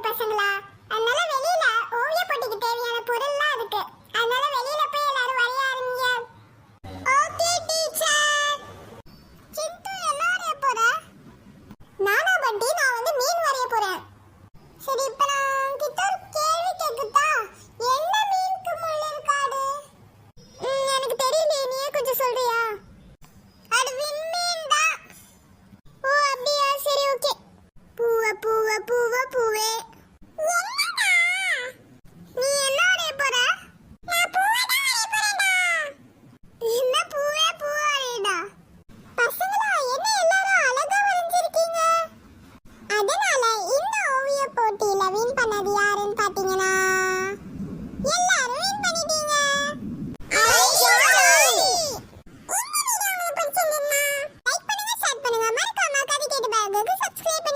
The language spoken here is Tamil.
இருக்கு பசங்களா? அதனால வெளியில ஓவிய போட்டிக்கு தேவையான பொருள்லாம் இருக்கு. அதனால வெளியில போய் எல்லாரும் வரைய ஆரம்பிங்க. Okay teacher. சிந்து என்ன வரைய போற? நானா பண்டி நான் வந்து மீன் வரைய போறேன். சரி இப்ப நான் கிட்ட ஒரு கேள்வி கேக்குதா? என்ன மீனுக்கு முள் இருக்காது எனக்கு தெரியல நீயே கொஞ்சம் சொல்றியா? வின் பண்ணது யாருன்னு பாத்தீங்கன்னா எல்லாரும் வின் பண்ணிட்டீங்க. லைக் பண்ணுங்க சப்ஸ்கிரைப்